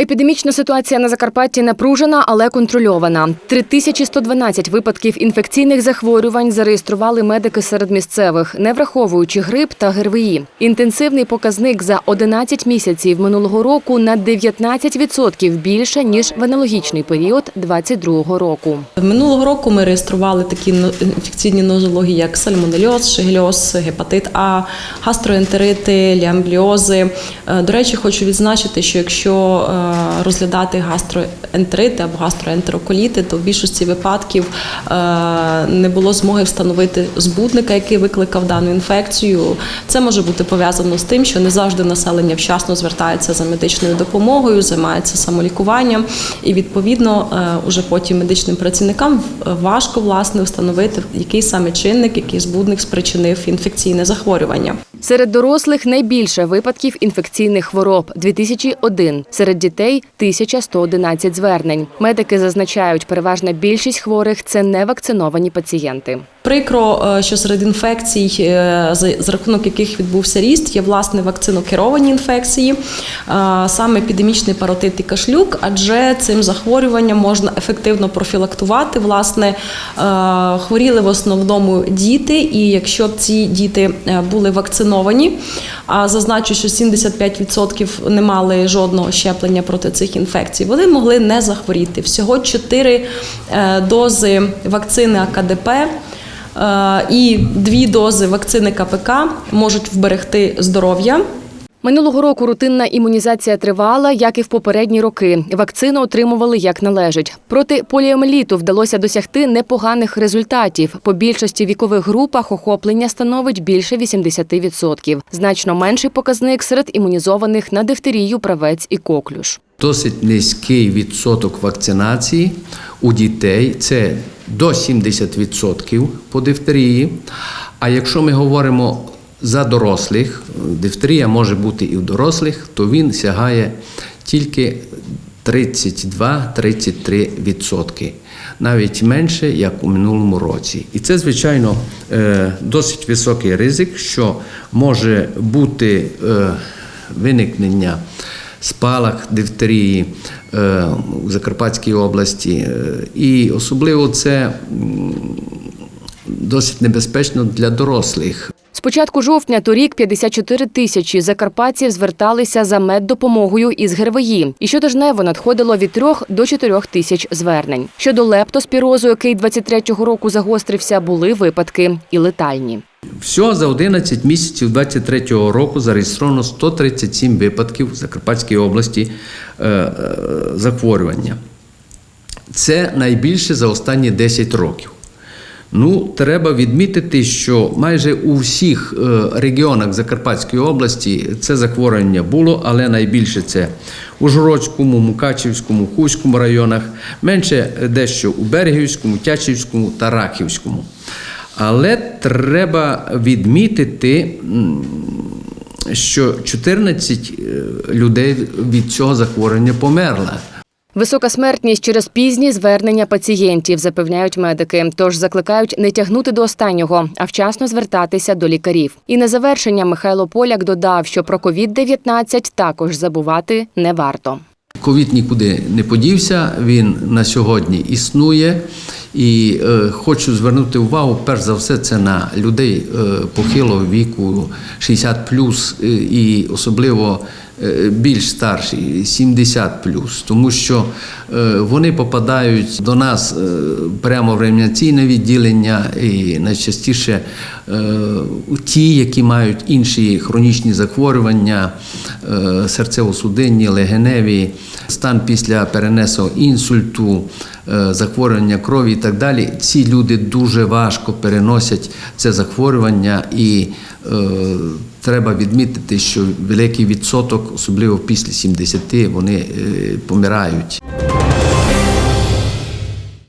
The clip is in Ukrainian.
Епідемічна ситуація на Закарпатті напружена, але контрольована. 3112 випадків інфекційних захворювань зареєстрували медики серед місцевих, не враховуючи грип та ГРВІ. Інтенсивний показник за 11 місяців минулого року на 19% більше ніж в аналогічний період 2022 року. Минулого року ми реєстрували такі інфекційні нозології, як сальмонельоз, шигельоз, гепатит А, гастроентерити, ліамбліози. Е, До речі, хочу відзначити, що якщо е, розглядати гастроентерити або гастроентероколіти, то в більшості випадків е, не було змоги встановити збудника, який викликав дану інфекцію. Це може бути пов'язано з тим, що не завжди населення вчасно звертається за медичною допомогою, займається самолікуванням, і відповідно е, уже потім медичним працівникам важко власне встановити, який саме чинник, який збудник спричинив інфекційне захворювання. Серед дорослих найбільше випадків інфекційних хвороб 2001. Серед дітей 1111 звернень. Медики зазначають, переважна більшість хворих це невакциновані пацієнти. Прикро, е, що серед інфекцій, е, за рахунок яких відбувся ріст, є власне вакцинокеровані інфекції, е, саме епідемічний паротит і кашлюк, адже цим захворюванням можна ефективно профілактувати. Власне, хворіли в основному діти, і якщо б ці діти були вакциновані, а зазначу, що 75% не мали жодного щеплення проти цих інфекцій, вони могли не захворіти. Всього 4 дози вакцини АКДП. Е, І дві дози вакцини КПК можуть вберегти здоров'я. Минулого року рутинна імунізація тривала, як і в попередні роки. Вакцину отримували як належить. Проти поліомеліту вдалося досягти непоганих результатів. По більшості вікових групах охоплення становить більше 80%. Значно менший показник серед імунізованих на дифтерію, правець і коклюш. Досить низький відсоток вакцинації у дітей це до 70% по дифтерії. А якщо ми говоримо за дорослих, дифтерія може бути і в дорослих, то він сягає тільки 32-33%. Навіть менше, як у минулому році. І це, звичайно, е, досить високий ризик, що може бути е, виникнення спалах дифтерії е, у Закарпатській області. Е, І особливо це досить небезпечно для дорослих. З початку жовтня торік 54 тисячі закарпатців зверталися за меддопомогою із ГРВІ. І щотижнево надходило від 3 до 4 тисяч звернень. Щодо лептоспірозу, який 23-го року загострився, були випадки і летальні. Всього за 11 місяців 23-го року зареєстровано 137 випадків в Закарпатській області е, е, захворювання. Це найбільше за останні 10 років. Ну, треба відмітити, що майже у всіх е, регіонах Закарпатської області це захворювання було, але найбільше це у Жородському, Мукачівському, Хуському районах, менше дещо у Берегівському, Тячівському та Рахівському. Але треба відмітити, що 14 е, людей від цього захворювання померла. Висока смертність через пізні звернення пацієнтів, запевняють медики. Тож закликають не тягнути до останнього, а вчасно звертатися до лікарів. І на завершення Михайло Поляк додав, що про COVID-19 також забувати не варто. Ковід нікуди не подівся, він на сьогодні існує. І е, хочу звернути увагу, перш за все, це на людей е, похилого віку 60 е, і особливо е, більш старші 70 тому що е, вони попадають до нас е, прямо в реанімаційне відділення і найчастіше е, ті, які мають інші хронічні захворювання, е, серцево-судинні, легеневі, стан після перенесеного інсульту, захворювання крові і так далі. Ці люди дуже важко переносять це захворювання і е, треба відмітити, що великий відсоток, особливо після 70, вони е, помирають